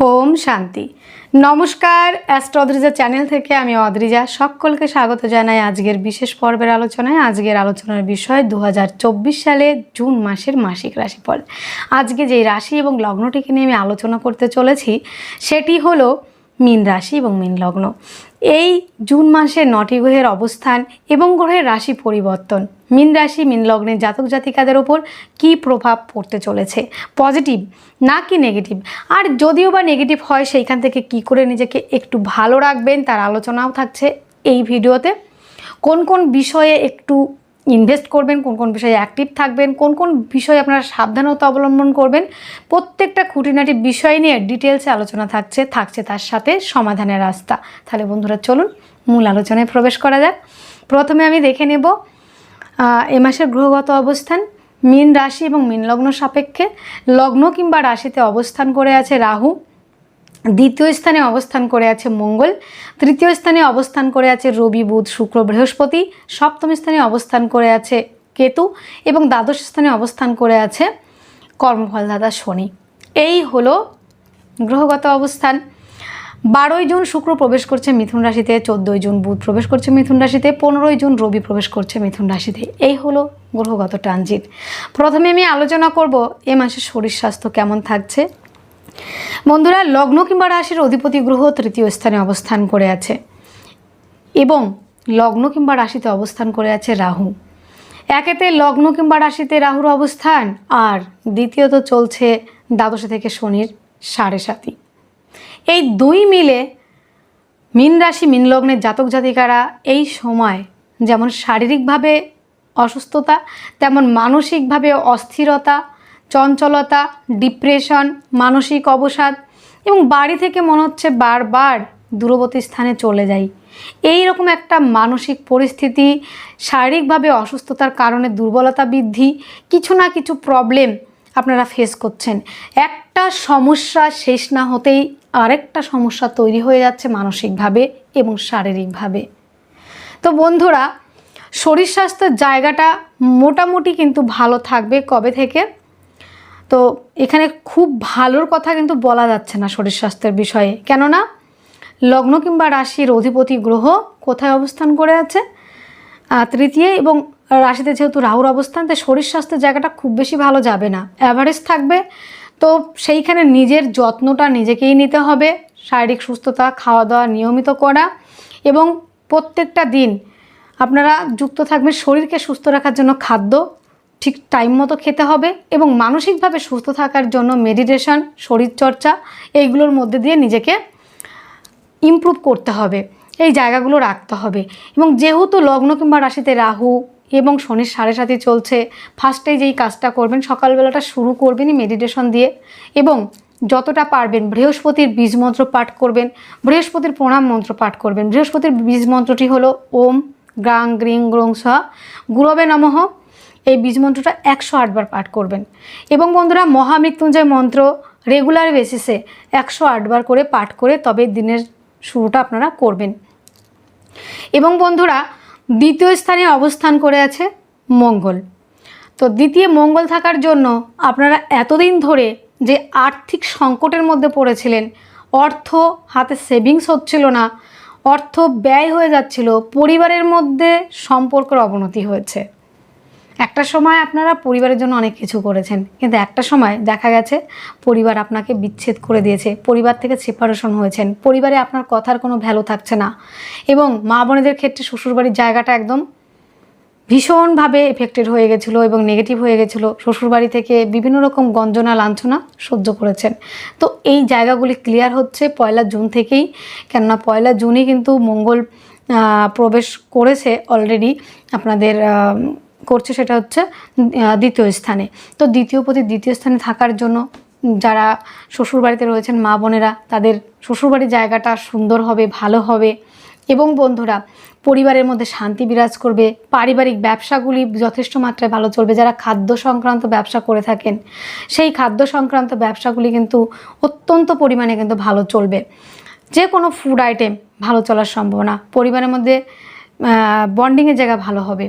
ওম শান্তি। নমস্কার, অ্যাস্ট্রদ্রিজা চ্যানেল থেকে আমি অদ্রিজা। সকলকে স্বাগত জানাই আজকের বিশেষ পর্বের আলোচনায়। আজকের আলোচনার বিষয় দু হাজার চব্বিশ সালে জুন মাসের মাসিক রাশিফল। আজকে যে রাশি এবং লগ্নটিকে নিয়ে আমি আলোচনা করতে চলেছি, সেটি হলো মীন রাশি এবং মীন লগ্ন। এই জুন মাসে নটি গ্রহের অবস্থান এবং গ্রহের রাশি পরিবর্তন। মীন রাশি, মীন লগ্নের জাতক জাতিকাদের ওপর কী প্রভাব পড়তে চলেছে? পজিটিভ না কি নেগেটিভ আর যদিও বা নেগেটিভ হয়, সেইখান থেকে কি করে নিজেকে একটু ভালো রাখবেন তার আলোচনাও থাকছে এই ভিডিওতে। কোন কোন বিষয়ে একটু ইনভেস্ট করবেন, কোন কোন বিষয়ে অ্যাক্টিভ থাকবেন, কোন কোন বিষয়ে আপনারা সাবধানতা অবলম্বন করবেন, প্রত্যেকটা খুঁটিনাটি বিষয় নিয়ে ডিটেলসে আলোচনা থাকছে থাকছে তার সাথে সমাধানের রাস্তা। তাহলে বন্ধুরা চলুন, মূল আলোচনায় প্রবেশ করা যাক। প্রথমে আমি দেখে নেব এ মাসের গ্রহগত অবস্থান, মীন রাশি এবং মীন লগ্ন সাপেক্ষে। লগ্ন কিংবা রাশিতে অবস্থান করে আছে রাহু। দ্বিতীয় স্থানে অবস্থান করে আছে মঙ্গল, তৃতীয় স্থানে অবস্থান করে আছে রবি, বুধ, শুক্র, বৃহস্পতি, সপ্তম স্থানে অবস্থান করে আছে কেতু এবং দ্বাদশ স্থানে অবস্থান করে আছে কর্মফলদাতা শনি। এই হলো গ্রহগত অবস্থান। বারোই জুন শুক্র প্রবেশ করছে মিথুন রাশিতে, চোদ্দোই জুন বুধ প্রবেশ করছে মিথুন রাশিতে, পনেরোই জুন রবি প্রবেশ করছে মিথুন রাশিতে। এই হলো গ্রহগত ট্রানজিট। প্রথমে আমি আলোচনা করব এ মাসে শরীর স্বাস্থ্য কেমন থাকছে বন্ধুরা, লগ্ন কিংবা রাশির অধিপতি গ্রহ তৃতীয় স্থানে অবস্থান করে আছে এবং লগ্ন কিংবা রাশিতে অবস্থান করে আছে রাহু। একেতে লগ্ন কিংবা রাশিতে রাহুর অবস্থান আর দ্বিতীয়ত চলছে দ্বাদশে থেকে শনির সাড়ে সাতি। এই দুই মিলে মীন রাশি, মীন লগ্নের জাতক জাতিকারা এই সময় যেমন শারীরিকভাবে অসুস্থতা, তেমন মানসিকভাবে অস্থিরতা চঞ্চলতা, ডিপ্রেশন, মানসিক অবসাদ এবং বাড়ি থেকে মনে হচ্ছে বারবার দূরবর্তী স্থানে চলে যাই। এই রকম একটা মানসিক পরিস্থিতি, শারীরিকভাবে অসুস্থতার কারণে দুর্বলতা বৃদ্ধি, কিছু না কিছু প্রবলেম আপনারা ফেস করছেন। একটা সমস্যা শেষ না হতেই আরেকটা সমস্যা তৈরি হয়ে যাচ্ছে মানসিকভাবে এবং শারীরিকভাবে। তো বন্ধুরা, শরীর স্বাস্থ্যের জায়গাটা মোটামুটি কিন্তু ভালো থাকবে কবে থেকে? তো এখানে খুব ভালোর কথা কিন্তু বলা যাচ্ছে না শরীর স্বাস্থ্যের বিষয়ে। কেননা লগ্ন কিংবা রাশির অধিপতি গ্রহ কোথায় অবস্থান করে আছে? তৃতীয় এবং রাশিতে যেহেতু রাহুর অবস্থান, তাই শরীর স্বাস্থ্যের জায়গাটা খুব বেশি ভালো যাবে না। অ্যাভারেজ থাকবে। তো সেইখানে নিজের যত্নটা নিজেকেই নিতে হবে। শারীরিক সুস্থতা খাওয়া দাওয়া নিয়মিত করা এবং প্রত্যেকটা দিন আপনারা যুক্ত থাকবেন শরীরকে সুস্থ রাখার জন্য খাদ্য। ঠিক টাইম মতো খেতে হবে এবং মানসিকভাবে সুস্থ থাকার জন্য মেডিটেশন শরীরচর্চা এইগুলোর মধ্যে দিয়ে নিজেকে ইমপ্রুভ করতে হবে। এই জায়গাগুলো রাখতে হবে। এবং যেহেতু লগ্ন কিংবা রাশিতে রাহু এবং শনির সাড়ে সাথে চলছে ফার্স্টে যেই কাজটা করবেন, সকালবেলাটা শুরু করবেনই মেডিটেশন দিয়ে এবং যতটা পারবেন বৃহস্পতির বীজ মন্ত্র পাঠ করবেন, বৃহস্পতির প্রণাম মন্ত্র পাঠ করবেন। বৃহস্পতির বীজ মন্ত্রটি হলো ওম গ্রাং গ্রিং গ্রং স গুরবে নমঃ এই বীজ মন্ত্রটা একশো আটবার পাঠ করবেন। এবং বন্ধুরা, মহামৃত্যুঞ্জয় মন্ত্র রেগুলার বেসিসে একশো আটবার করে পাঠ করে তবে দিনের শুরুটা আপনারা করবেন। এবং বন্ধুরা, দ্বিতীয় স্থানে অবস্থান করে আছে মঙ্গল। তো দ্বিতীয় মঙ্গল থাকার জন্য আপনারা এতদিন ধরে যে আর্থিক সংকটের মধ্যে পড়েছিলেন, অর্থ হাতে সেভিংস হচ্ছিল না, অর্থ ব্যয় হয়ে যাচ্ছিল, পরিবারের মধ্যে সম্পর্কের অবনতি হয়েছে। একটা সময় আপনারা পরিবারের জন্য অনেক কিছু করেছেন, কিন্তু একটা সময় দেখা গেছে পরিবার আপনাকে বিচ্ছেদ করে দিয়েছে, পরিবার থেকে সেপারেশন হয়েছেন, পরিবারে আপনার কথার কোনো ভ্যালু থাকছে না এবং মা বোনেদের ক্ষেত্রে শ্বশুরবাড়ির জায়গাটা একদম ভীষণভাবে এফেক্টেড হয়ে গেছিল এবং নেগেটিভ হয়ে গেছিল। শ্বশুরবাড়ি থেকে বিভিন্ন রকম গঞ্জনা, লাঞ্ছনা সহ্য করেছেন। তো এই জায়গাগুলি ক্লিয়ার হচ্ছে পয়লা জুন থেকেই, কেননা পয়লা জুনই কিন্তু মঙ্গল প্রবেশ করেছে অলরেডি আপনাদের করছে সেটা হচ্ছে দ্বিতীয় স্থানে। তো দ্বিতীয় প্রতি দ্বিতীয় স্থানে থাকার জন্য যারা শ্বশুরবাড়িতে রয়েছেন মা বোনেরা, তাদের শ্বশুরবাড়ির জায়গাটা সুন্দর হবে, ভালো হবে। এবং বন্ধুরা, পরিবারের মধ্যে শান্তি বিরাজ করবে, পারিবারিক ব্যবসাগুলি যথেষ্ট মাত্রায় ভালো চলবে। যারা খাদ্য সংক্রান্ত ব্যবসা করে থাকেন, সেই খাদ্য সংক্রান্ত ব্যবসাগুলি কিন্তু অত্যন্ত পরিমাণে কিন্তু ভালো চলবে। যে কোনো ফুড আইটেম ভালো চলার সম্ভাবনা, পরিবারের মধ্যে বন্ডিংয়ের জায়গা ভালো হবে।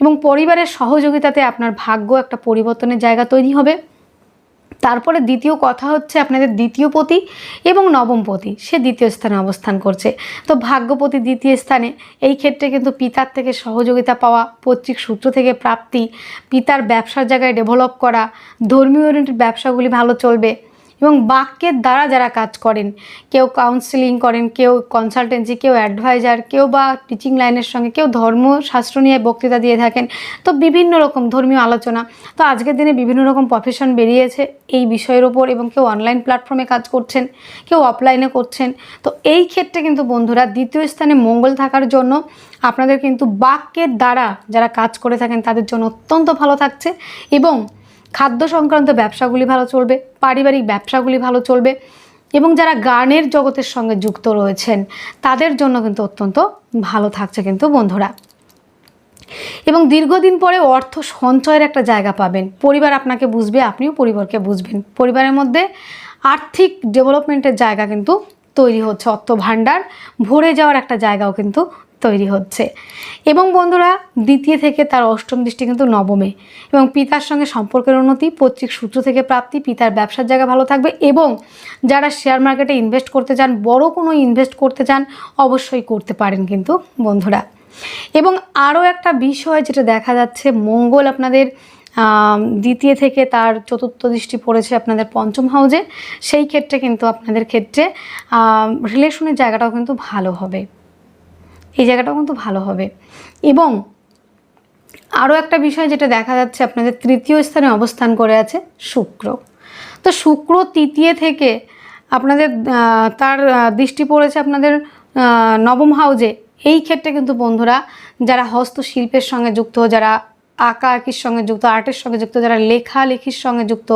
এবং পরিবারের সহযোগিতাতে আপনার ভাগ্য একটা পরিবর্তনের জায়গা তৈরি হবে। তারপরে দ্বিতীয় কথা হচ্ছে আপনাদের দ্বিতীয় পতি এবং নবম পতি, সে দ্বিতীয় স্থানে অবস্থান করছে। তো ভাগ্যপতি দ্বিতীয় স্থানে, এই ক্ষেত্রে কিন্তু পিতার থেকে সহযোগিতা পাওয়া, পৈতৃক সূত্র থেকে প্রাপ্তি, পিতার ব্যবসার জায়গায় ডেভেলপ করা ধর্মীয় ব্যবসাগুলি ভালো চলবে। এবং বাক্যের দ্বারা যারা কাজ করেন, কেউ কাউন্সিলিং করেন, কেউ কনসালটেন্সি কেউ অ্যাডভাইজার কেউ বা টিচিং লাইনের সঙ্গে, কেউ ধর্মশাস্ত্র নিয়ে বক্তৃতা দিয়ে থাকেন। তো বিভিন্ন রকম ধর্মীয় আলোচনা। তো আজকের দিনে বিভিন্ন রকম প্রফেশন বেরিয়েছে এই বিষয়ের ওপর এবং কেউ অনলাইন প্ল্যাটফর্মে কাজ করছেন, কেউ অফলাইনে করছেন। তো এই ক্ষেত্রে কিন্তু বন্ধুরা দ্বিতীয় স্থানে মঙ্গল থাকার জন্য আপনাদের কিন্তু বাক্যের দ্বারা যারা কাজ করে থাকেন তাদের জন্য অত্যন্ত ভালো থাকছে এবং খাদ্য সংক্রান্ত ব্যবসাগুলি ভালো চলবে, পারিবারিক ব্যবসাগুলি ভালো চলবে এবং যারা গানের জগতের সঙ্গে যুক্ত রয়েছেন, তাদের জন্য কিন্তু অত্যন্ত ভালো থাকছে কিন্তু বন্ধুরা। এবং দীর্ঘদিন পরে অর্থ সঞ্চয়ের একটা জায়গা পাবেন। পরিবার আপনাকে বুঝবে, আপনিও পরিবারকে বুঝবেন। পরিবারের মধ্যে আর্থিক ডেভেলপমেন্টের জায়গা কিন্তু তৈরি হচ্ছে, অর্থ ভাণ্ডার ভরে যাওয়ার একটা জায়গাও কিন্তু তৈরি হচ্ছে। এবং বন্ধুরা, দ্বিতীয় থেকে তার অষ্টম দৃষ্টি কিন্তু নবমে। এবং পিতার সঙ্গে সম্পর্কের উন্নতি, পৈতৃক সূত্র থেকে প্রাপ্তি, পিতার ব্যবসার জায়গা ভালো থাকবে এবং যারা শেয়ার মার্কেটে ইনভেস্ট করতে চান, বড় কোনো ইনভেস্ট করতে চান, অবশ্যই করতে পারেন কিন্তু বন্ধুরা। এবং আরও একটা বিষয় যেটা দেখা যাচ্ছে, মঙ্গল আপনাদের দ্বিতীয় থেকে তার চতুর্থ দৃষ্টি পড়েছে আপনাদের পঞ্চম হাউজে সেই ক্ষেত্রে কিন্তু আপনাদের ক্ষেত্রে রিলেশনের জায়গাটাও কিন্তু ভালো হবে। এই জায়গাটাও কিন্তু ভালো হবে। এবং আরও একটা বিষয় যেটা দেখা যাচ্ছে আপনাদের তৃতীয় স্থানে অবস্থান করে আছে শুক্র। তো শুক্র তৃতীয় থেকে আপনাদের তার দৃষ্টি পড়েছে আপনাদের নবম হাউজে এই ক্ষেত্রে কিন্তু বন্ধুরা, যারা হস্তশিল্পের সঙ্গে যুক্ত, যারা আঁকা আঁকির সঙ্গে যুক্ত, আর্টের সঙ্গে যুক্ত, যারা লেখালেখির সঙ্গে যুক্ত,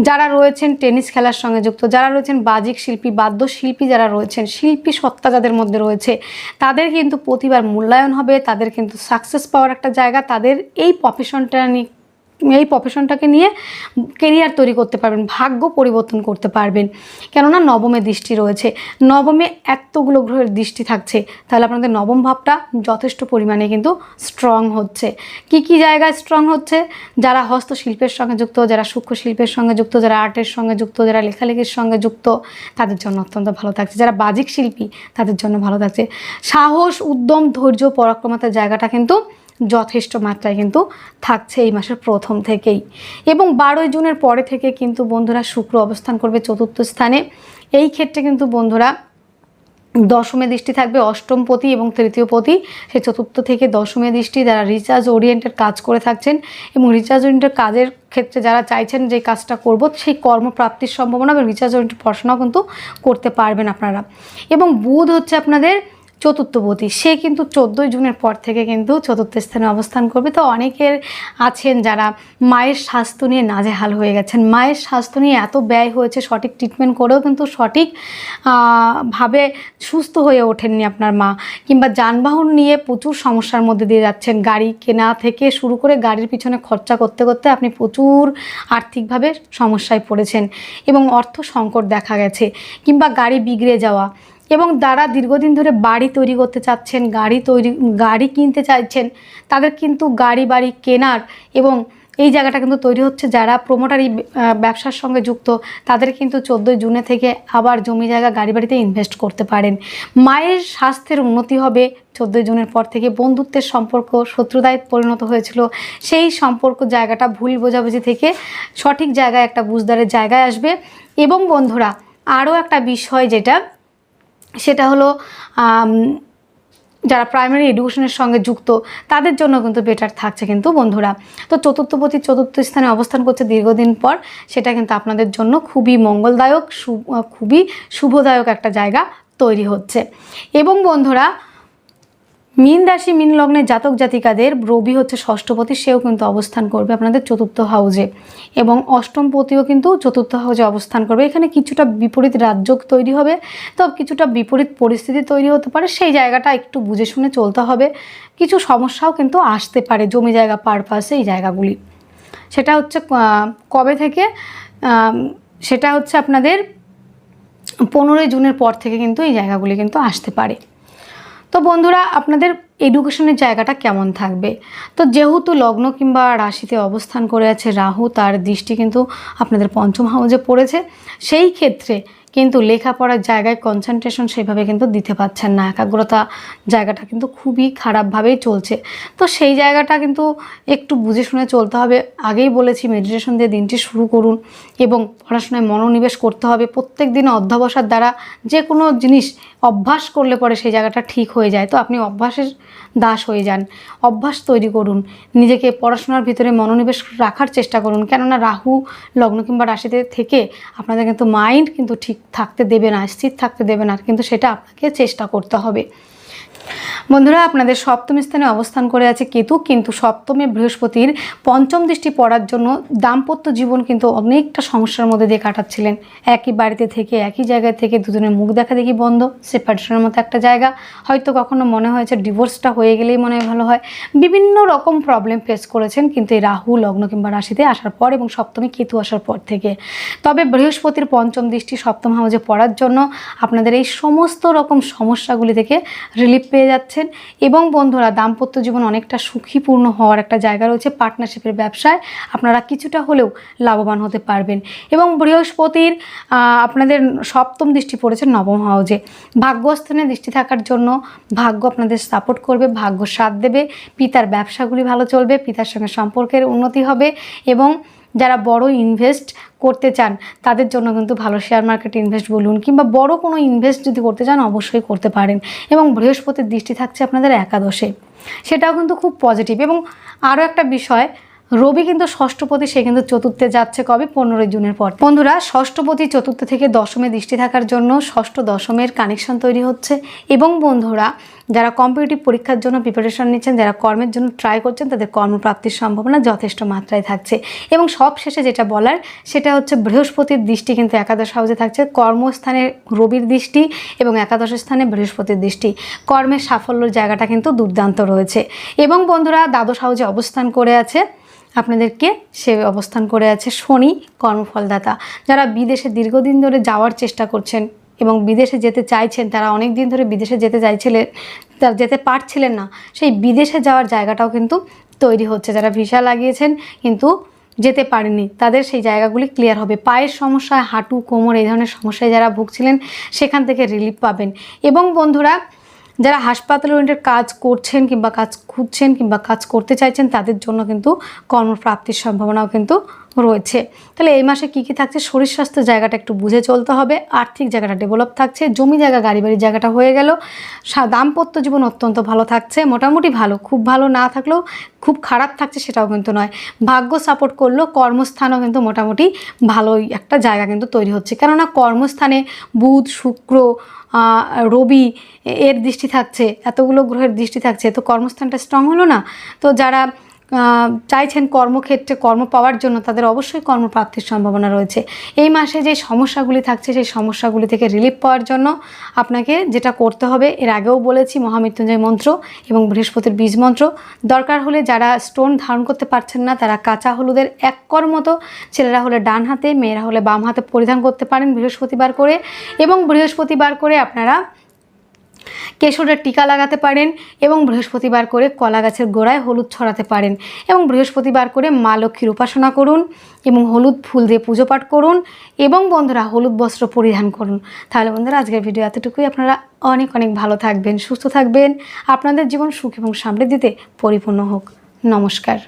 যারা রয়েছেন টেনিস খেলার সঙ্গে যুক্ত, যারা রয়েছেন বাজিক শিল্পী, বাদ্যশিল্পী যারা রয়েছেন, শিল্পী সত্তা যাদের মধ্যে রয়েছে, তাদের কিন্তু প্রতিবার মূল্যায়ন হবে, তাদের কিন্তু সাকসেস পাওয়ার একটা জায়গা, তাদের এই প্রফেশনটা নিয়ে এই প্রফেশনটাকে নিয়ে কেরিয়ার তৈরি করতে পারবেন, ভাগ্য পরিবর্তন করতে পারবেন। কেননা নবমে দৃষ্টি রয়েছে। নবমে এতগুলো গ্রহের দৃষ্টি থাকছে, তাহলে আপনাদের নবম ভাবটা যথেষ্ট পরিমাণে কিন্তু স্ট্রং হচ্ছে। কি কি জায়গায় স্ট্রং হচ্ছে? যারা হস্তশিল্পের সঙ্গে যুক্ত, যারা সূক্ষ্ম শিল্পের সঙ্গে যুক্ত, যারা আর্টের সঙ্গে যুক্ত, যারা লেখালেখির সঙ্গে যুক্ত, তাদের জন্য অত্যন্ত ভালো থাকছে। যারা বাজিক শিল্পী, তাদের জন্য ভালো থাকছে। সাহস, উদ্যম, ধৈর্য, পরাক্রমতার জায়গাটা কিন্তু যথেষ্ট মাত্রায় কিন্তু থাকছে এই মাসের প্রথম থেকেই। এবং বারোই জুনের পরে থেকে কিন্তু বন্ধুরা শুক্র অবস্থান করবে চতুর্থ স্থানে। এই ক্ষেত্রে কিন্তু বন্ধুরা দশমে দৃষ্টি থাকবে অষ্টম পতি এবং তৃতীয় পতি। সে চতুর্থ থেকে দশমে দৃষ্টি যারা রিচার্জ ওরিয়েন্টেড কাজ করে থাকছেন এবং রিচার্জ ওরিয়েন্টেড কাজের ক্ষেত্রে যারা চাইছেন যে কাজটা করব, সেই কর্মপ্রাপ্তির সম্ভাবনা এবং রিচার্জ ওরিয়েন্টেড পড়াশোনাও কিন্তু করতে পারবেন আপনারা। এবং বুধ হচ্ছে আপনাদের চতুর্থপতি। সে কিন্তু চোদ্দোই জুনের পর থেকে কিন্তু চতুর্থ স্থানে অবস্থান করবে। তো অনেকের আছেন যারা মায়ের স্বাস্থ্য নিয়ে নাজেহাল হয়ে গেছেন। মায়ের স্বাস্থ্য নিয়ে এত ব্যয় হয়েছে, সঠিক ট্রিটমেন্ট করেও কিন্তু সঠিক ভাবে সুস্থ হয়ে ওঠেননি আপনার মা। কিংবা যানবাহন নিয়ে প্রচুর সমস্যার মধ্যে দিয়ে যাচ্ছেন। গাড়ি কেনা থেকে শুরু করে গাড়ির পিছনে খরচা করতে করতে আপনি প্রচুর আর্থিকভাবে সমস্যায় পড়েছেন। এবং অর্থ সংকট দেখা গেছে। কিংবা গাড়ি বিগড়ে যাওয়া। এবং যারা দীর্ঘদিন ধরে বাড়ি তৈরি করতে চাচ্ছেন, গাড়ি তৈরি, গাড়ি কিনতে চাইছেন, তাদের কিন্তু গাড়ি, বাড়ি কেনার এবং এই জায়গাটা কিন্তু তৈরি হচ্ছে যারা প্রোমোটারি ব্যবসার সঙ্গে যুক্ত, তাদের কিন্তু চোদ্দোই জুনে থেকে আবার জমি জায়গা, গাড়ি বাড়িতে ইনভেস্ট করতে পারেন। মায়ের স্বাস্থ্যের উন্নতি হবে চোদ্দোই জুনের পর থেকে। বন্ধুত্বের সম্পর্ক, শত্রুতায় পরিণত হয়েছিল। সেই সম্পর্ক জায়গাটা ভুল বোঝাবুঝি থেকে সঠিক জায়গায় একটা বুঝদারের জায়গায় আসবে। এবং বন্ধুরা, আরও একটা বিষয় যেটা সেটা হলো যারা প্রাইমারি এডুকেশনের সঙ্গে যুক্ত, তাদের জন্য কিন্তু বেটার থাকছে কিন্তু বন্ধুরা। তো চতুর্থপতি চতুর্থ স্থানে অবস্থান করছে দীর্ঘদিন পর, সেটা কিন্তু আপনাদের জন্য খুবই মঙ্গলদায়ক খুবই শুভদায়ক একটা জায়গা তৈরি হচ্ছে। এবং বন্ধুরা মীন রাশি, মীন লগ্নের জাতক জাতিকাদের রবি হচ্ছে ষষ্ঠপতি সেও কিন্তু অবস্থান করবে আপনাদের চতুর্থ হাউজে। এবং অষ্টমপতিও কিন্তু চতুর্থ হাউজে অবস্থান করবে। এখানে কিছুটা বিপরীত রাজ্য তৈরি হবে তো কিছুটা বিপরীত পরিস্থিতি তৈরি হতে পারে। সেই জায়গাটা একটু বুঝে শুনে চলতে হবে। কিছু সমস্যাও কিন্তু আসতে পারে জমি জায়গা পারপাসে এই জায়গাগুলি। সেটা হচ্ছে কবে থেকে? সেটা হচ্ছে আপনাদের পনেরোই জুনের পর থেকে কিন্তু এই জায়গাগুলি কিন্তু আসতে পারে। তো বন্ধুরা, আপনাদের এডুকেশনের জায়গাটা কেমন থাকবে? তো যেহেতু লগ্ন কিংবা রাশিতে অবস্থান করে আছে রাহু, তার দৃষ্টি কিন্তু আপনাদের পঞ্চম হাউজে পড়েছে। সেই ক্ষেত্রে কিন্তু লেখাপড়ার জায়গায় কনসেন্ট্রেশন সেভাবে কিন্তু দিতে পারছেন না। একাগ্রতা জায়গাটা কিন্তু খুবই খারাপভাবেই চলছে। তো সেই জায়গাটা কিন্তু একটু বুঝে শুনে চলতে হবে। আগেই বলেছি মেডিটেশন দিয়ে দিনটি শুরু করুন এবং পড়াশোনায় মনোনিবেশ করতে হবে। প্রত্যেক দিন অধ্যবসার দ্বারা যে কোনো জিনিস অভ্যাস করলে পরে সেই জায়গাটা ঠিক হয়ে যায়। তো আপনি অভ্যাসের দাস হয়ে যান। অভ্যাস তৈরি করুন। নিজেকে পড়াশোনার ভিতরে মনোনিবেশ রাখার চেষ্টা করুন। কেননা রাহু, লগ্ন কিংবা রাশিতে থেকে আপনাদের কিন্তু মাইন্ড কিন্তু ঠিক থাকতে দেবে না, স্থির থাকতে দেবে না। কিন্তু সেটা আপনাকে চেষ্টা করতে হবে। বন্ধুরা, আপনাদের সপ্তম স্থানে অবস্থান করে আছে কেতু, কিন্তু সপ্তমে বৃহস্পতির পঞ্চম দৃষ্টি পড়ার জন্য দাম্পত্য জীবন কিন্তু অনেকটা সমস্যার মধ্যে দিয়ে কাটাচ্ছিলেন। একই বাড়িতে থেকে, একই জায়গায় থেকে দুজনের মুখ দেখা দেখি বন্ধ, সেপারেশনের মতো একটা জায়গা। হয়তো কখনো মনে হয়েছে ডিভোর্সটা হয়ে গেলেই মনে হয় ভালো হয়। বিভিন্ন রকম প্রবলেম ফেস করেছেন, কিন্তু এই রাহু, লগ্ন কিংবা রাশিতে আসার পর এবং সপ্তমে কেতু আসার পর থেকে। তবে বৃহস্পতির পঞ্চম দৃষ্টি সপ্তম হাউজে পড়ার জন্য আপনাদের এই সমস্ত রকম সমস্যাগুলি থেকে রিলিফ পেয়ে যাচ্ছেন এবং বন্ধুরা, দাম্পত্য জীবন অনেকটা সুখীপূর্ণ হওয়ার একটা জায়গা রয়েছে পার্টনারশিপের ব্যবসায়। আপনারা কিছুটা হলেও লাভবান হতে পারবেন। এবং বৃহস্পতির আপনাদের সপ্তম দৃষ্টি পড়েছে নবম হাউজে। ভাগ্যস্থানে দৃষ্টি থাকার জন্য ভাগ্য আপনাদের সাপোর্ট করবে, ভাগ্য সাথ দেবে, পিতার ব্যবসাগুলি ভালো চলবে, পিতার সঙ্গে সম্পর্কের উন্নতি হবে এবং যারা বড় ইনভেস্ট করতে চান, তাদের জন্য কিন্তু ভালো শেয়ার মার্কেট ইনভেস্ট বলুন কিংবা বড় কোনো ইনভেস্ট যদি করতে চান, অবশ্যই করতে পারেন এবং বৃহস্পতির দৃষ্টি থাকছে আপনাদের একাদশে। সেটাও কিন্তু খুব পজিটিভ এবং আরও একটা বিষয় রবি কিন্তু ষষ্ঠপতি সে কিন্তু চতুর্থে যাচ্ছে কবে? পনেরোই জুনের পর। বন্ধুরা ষষ্ঠপতি চতুর্থ থেকে দশমে দৃষ্টি থাকার জন্য ষষ্ঠ দশমের কানেকশন তৈরি হচ্ছে। এবং বন্ধুরা, যারা কম্পিটিটিভ পরীক্ষার জন্য প্রিপারেশন নিচ্ছেন, যারা কর্মের জন্য ট্রাই করছেন, তাদের কর্মপ্রাপ্তির সম্ভাবনা যথেষ্ট মাত্রায় থাকছে। এবং সব শেষে যেটা বলার, সেটা হচ্ছে বৃহস্পতির দৃষ্টি কিন্তু একাদশ হাউসে থাকছে। কর্মস্থানে রবির দৃষ্টি এবং একাদশ স্থানে বৃহস্পতির দৃষ্টি। কর্মের সাফল্যের জায়গাটা কিন্তু দুর্দান্ত রয়েছে। এবং বন্ধুরা, দ্বাদশ হাউসে অবস্থান করে আছে। আপনাদেরকে সে অবস্থান করে আছে শনি কর্মফলদাতা। যারা বিদেশে দীর্ঘদিন ধরে যাওয়ার চেষ্টা করছেন এবং বিদেশে যেতে চাইছেন, তারা অনেক দিন ধরে বিদেশে যেতে চাইছিলেন, তারা যেতে পারছিলেন না, সেই বিদেশে যাওয়ার জায়গাটাও কিন্তু তৈরি হচ্ছে। যারা ভিসা লাগিয়েছেন কিন্তু যেতে পারেনি তাদের সেই জায়গাগুলি ক্লিয়ার হবে। পায়ের সমস্যায়, হাঁটু, কোমর এই ধরনের সমস্যায় যারা ভুগছিলেন, সেখান থেকে রিলিফ পাবেন। এবং বন্ধুরা যারা হাসপাতাল ওয়েন্টের কাজ করছেন কিংবা কাজ খুঁজছেন কিংবা কাজ করতে চাইছেন, তাদের জন্য কিন্তু কর্মপ্রাপ্তির সম্ভাবনাও কিন্তু রয়েছে। তাহলে এই মাসে কী কী থাকছে? শরীর স্বাস্থ্যের জায়গাটা একটু বুঝে চলতে হবে। আর্থিক জায়গাটা ডেভেলপ থাকছে। জমি জায়গা, গাড়ি বাড়ির জায়গাটা হয়ে গেল। দাম্পত্য জীবন অত্যন্ত ভালো থাকছে। মোটামুটি ভালো। খুব ভালো না থাকলেও খুব খারাপ থাকছে সেটাও কিন্তু নয়। ভাগ্য সাপোর্ট করলেও কর্মস্থানও কিন্তু মোটামুটি ভালোই একটা জায়গা কিন্তু তৈরি হচ্ছে। কেননা কর্মস্থানে বুধ, শুক্র রবি এর দৃষ্টি থাকছে। এতগুলো গ্রহের দৃষ্টি থাকছে। তো কর্মস্থানটা স্ট্রং হলো না? তো যারা চাইছেন কর্মক্ষেত্রে কর্ম পাওয়ার জন্য, তাদের অবশ্যই কর্মপ্রাপ্তির সম্ভাবনা রয়েছে। এই মাসে যে সমস্যাগুলি থাকছে, সেই সমস্যাগুলি থেকে রিলিফ পাওয়ার জন্য আপনাকে যেটা করতে হবে, এর আগেও বলেছি, মহামৃত্যুঞ্জয় মন্ত্র এবং বৃহস্পতির বীজ মন্ত্র। দরকার হলে যারা স্টোন ধারণ করতে পারছেন না, তারা কাঁচা হলুদের এক কর মতো ছেলেরা হলে ডান হাতে, মেয়েরা হলে বাম হাতে পরিধান করতে পারেন বৃহস্পতিবার করে। এবং বৃহস্পতিবার করে আপনারা কেশরের টিকা লাগাতে পারেন এবং বৃহস্পতিবার করে কলা গাছের গোড়ায় হলুদ ছড়াতে পারেন এবং বৃহস্পতিবার করে মা লক্ষ্মীর উপাসনা করুন এবং হলুদ ফুল দিয়ে পুজো পাঠ করুন এবং বন্ধুরা হলুদ বস্ত্র পরিধান করুন। তাহলে বন্ধুরা, আজকের ভিডিও এতটুকুই। আপনারা অনেক অনেক ভালো থাকবেন, সুস্থ থাকবেন। আপনাদের জীবন সুখ এবং সমৃদ্ধিতে পরিপূর্ণ হোক। নমস্কার।